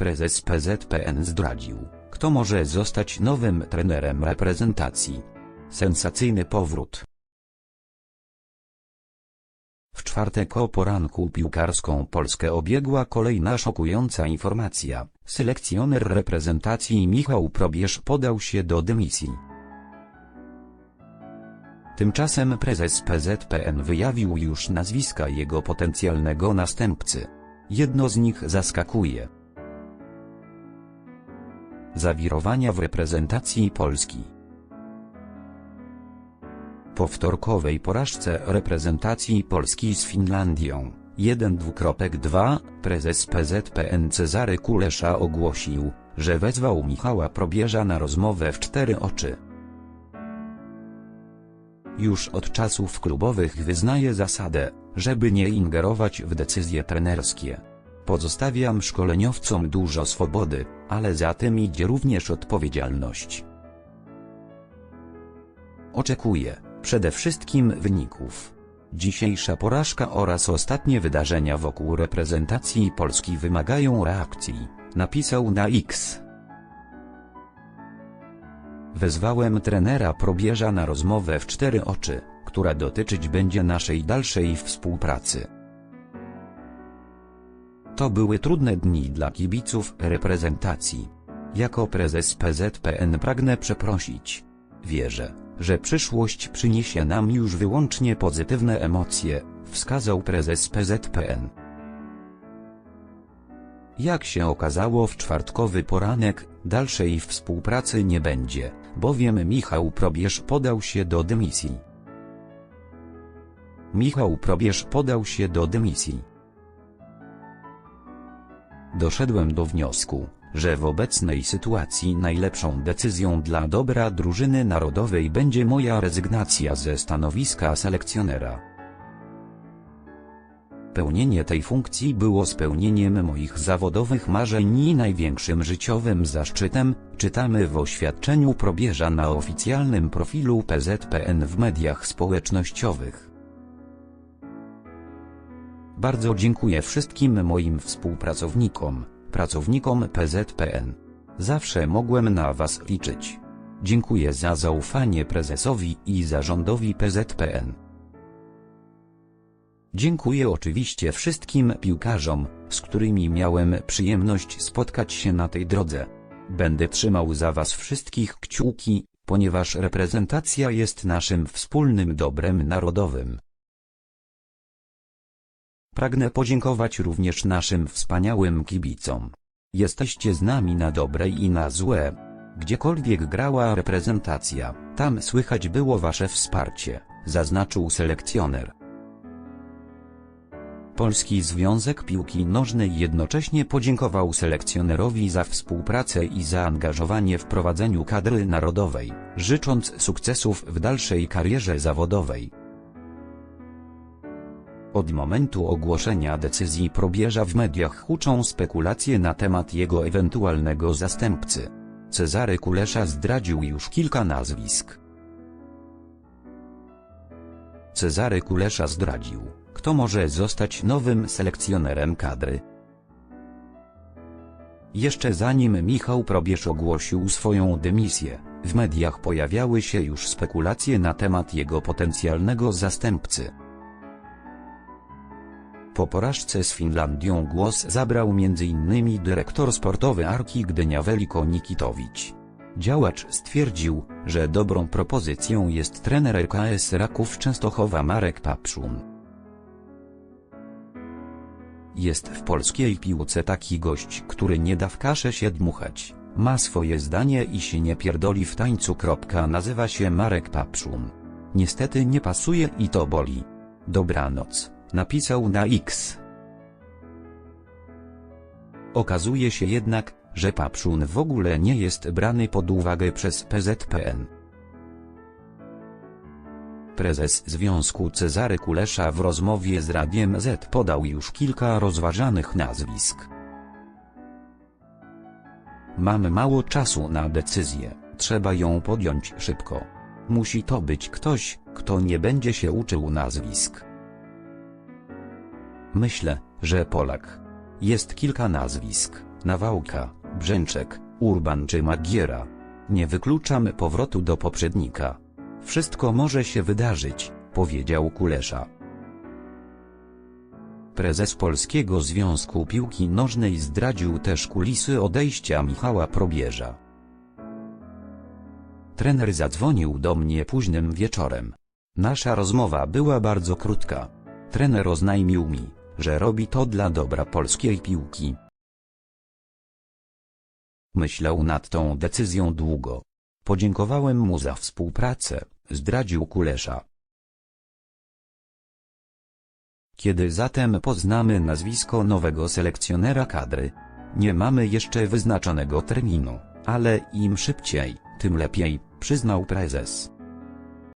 Prezes PZPN zdradził, kto może zostać nowym trenerem reprezentacji. Sensacyjny powrót. W czwartek o poranku piłkarską Polskę obiegła kolejna szokująca informacja. Selekcjoner reprezentacji Michał Probierz podał się do dymisji. Tymczasem prezes PZPN wyjawił już nazwiska jego potencjalnego następcy. Jedno z nich zaskakuje. Zawirowania w reprezentacji Polski. Po wtorkowej porażce reprezentacji Polski z Finlandią 1-2 prezes PZPN Cezary Kulesza ogłosił, że wezwał Michała Probierza na rozmowę w cztery oczy. Już od czasów klubowych wyznaje zasadę, żeby nie ingerować w decyzje trenerskie. Pozostawiam szkoleniowcom dużo swobody, ale za tym idzie również odpowiedzialność. Oczekuję, przede wszystkim wyników. Dzisiejsza porażka oraz ostatnie wydarzenia wokół reprezentacji Polski wymagają reakcji, napisał na X. Wezwałem trenera Probierza na rozmowę w cztery oczy, która dotyczyć będzie naszej dalszej współpracy. To były trudne dni dla kibiców reprezentacji. Jako prezes PZPN pragnę przeprosić. Wierzę, że przyszłość przyniesie nam już wyłącznie pozytywne emocje, wskazał prezes PZPN. Jak się okazało w czwartkowy poranek, dalszej współpracy nie będzie, bowiem Michał Probierz podał się do dymisji. Michał Probierz podał się do dymisji. Doszedłem do wniosku, że w obecnej sytuacji najlepszą decyzją dla dobra drużyny narodowej będzie moja rezygnacja ze stanowiska selekcjonera. Pełnienie tej funkcji było spełnieniem moich zawodowych marzeń i największym życiowym zaszczytem, czytamy w oświadczeniu probierza na oficjalnym profilu PZPN w mediach społecznościowych. Bardzo dziękuję wszystkim moim współpracownikom, pracownikom PZPN. Zawsze mogłem na Was liczyć. Dziękuję za zaufanie prezesowi i zarządowi PZPN. Dziękuję oczywiście wszystkim piłkarzom, z którymi miałem przyjemność spotkać się na tej drodze. Będę trzymał za Was wszystkich kciuki, ponieważ reprezentacja jest naszym wspólnym dobrem narodowym. Pragnę podziękować również naszym wspaniałym kibicom. Jesteście z nami na dobre i na złe. Gdziekolwiek grała reprezentacja, tam słychać było wasze wsparcie, zaznaczył selekcjoner. Polski Związek Piłki Nożnej jednocześnie podziękował selekcjonerowi za współpracę i zaangażowanie w prowadzeniu kadry narodowej, życząc sukcesów w dalszej karierze zawodowej. Od momentu ogłoszenia decyzji probierza w mediach huczą spekulacje na temat jego ewentualnego zastępcy. Cezary Kulesza zdradził już kilka nazwisk. Cezary Kulesza zdradził, kto może zostać nowym selekcjonerem kadry. Jeszcze zanim Michał Probierz ogłosił swoją dymisję, w mediach pojawiały się już spekulacje na temat jego potencjalnego zastępcy. Po porażce z Finlandią głos zabrał m.in. dyrektor sportowy Arki Gdynia Weliko Nikitowicz. Działacz stwierdził, że dobrą propozycją jest trener RKS Raków Częstochowa Marek Papszun. Jest w polskiej piłce taki gość, który nie da w kaszę się dmuchać, ma swoje zdanie i się nie pierdoli w tańcu. Nazywa się Marek Papszun. Niestety nie pasuje i to boli. Dobranoc napisał na X. Okazuje się jednak, że Papszun w ogóle nie jest brany pod uwagę przez PZPN. Prezes Związku Cezary Kulesza w rozmowie z Radiem Z podał już kilka rozważanych nazwisk. Mamy mało czasu na decyzję, trzeba ją podjąć szybko. Musi to być ktoś, kto nie będzie się uczył nazwisk. Myślę, że Polak. Jest kilka nazwisk, Nawałka, Brzęczek, Urban czy Magiera. Nie wykluczamy powrotu do poprzednika. Wszystko może się wydarzyć, powiedział Kulesza. Prezes Polskiego Związku Piłki Nożnej zdradził też kulisy odejścia Michała Probierza. Trener zadzwonił do mnie późnym wieczorem. Nasza rozmowa była bardzo krótka. Trener oznajmił mi, że robi to dla dobra polskiej piłki. Myślał nad tą decyzją długo. Podziękowałem mu za współpracę, zdradził Kulesza. Kiedy zatem poznamy nazwisko nowego selekcjonera kadry? Nie mamy jeszcze wyznaczonego terminu, ale im szybciej, tym lepiej, przyznał prezes.